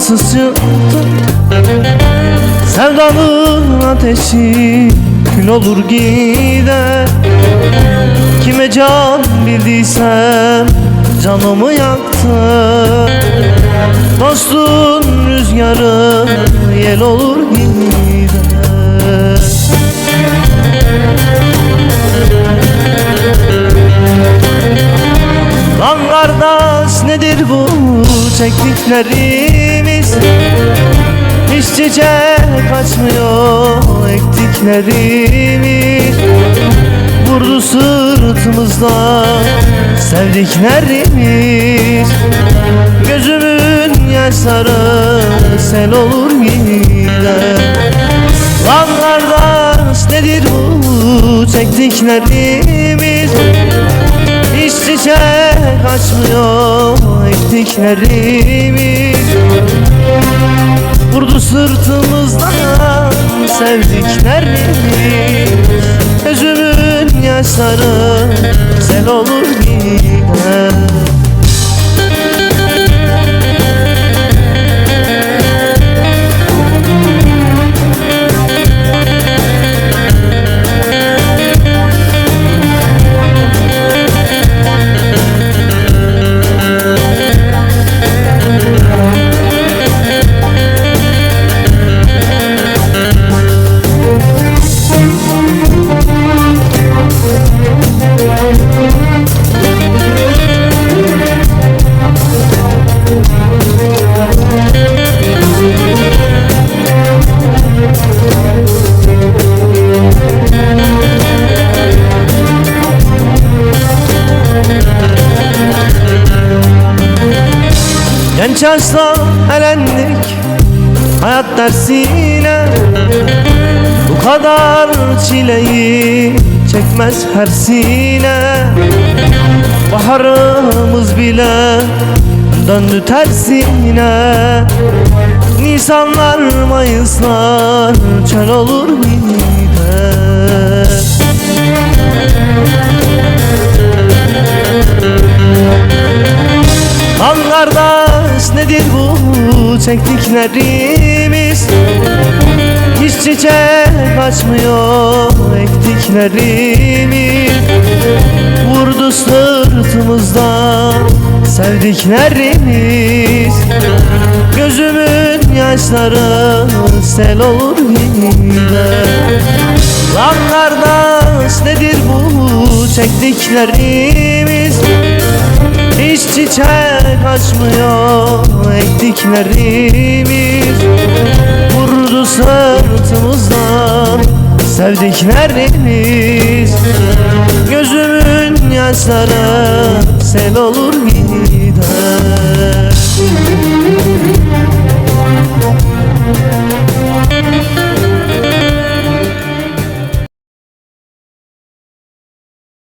çıktı Sevdanın ateşi kül olur gider. Kime can bildiysem canımı yaktı Dostun rüzgarı yel olur gider. Lan kardeş nedir bu çektiklerimiz Hiç çiçek açmıyor ektiklerimiz. Vurdu sırtımızda sevdiklerimiz. Gözümün yaşları sel olur gider Lan kardeş nedir bu çektiklerimiz? Hiç çiçek açmıyor ektiklerimiz Vurdu sırtımızdan sevdiklerimiz Gözümün yaşları sel olur gider Yaşta elendik hayat dersine. Bu kadar çileyi çekmez her sine. Baharımız bile döndü tersine. Nisanlar, Mayıslar çöl olur gider Lan kardeş nedir bu çektiklerimiz? Hiç çiçek açmıyor ektiklerimiz. Vurdu sırtımızda sevdiklerimiz. Gözümün yaşları sel olur gider Lan kardeş nedir bu çektiklerimiz çiçek açmıyor ektiklerimiz Vurdu sırtımızdan sevdiklerimiz. Gözümün yaşları sel olur gider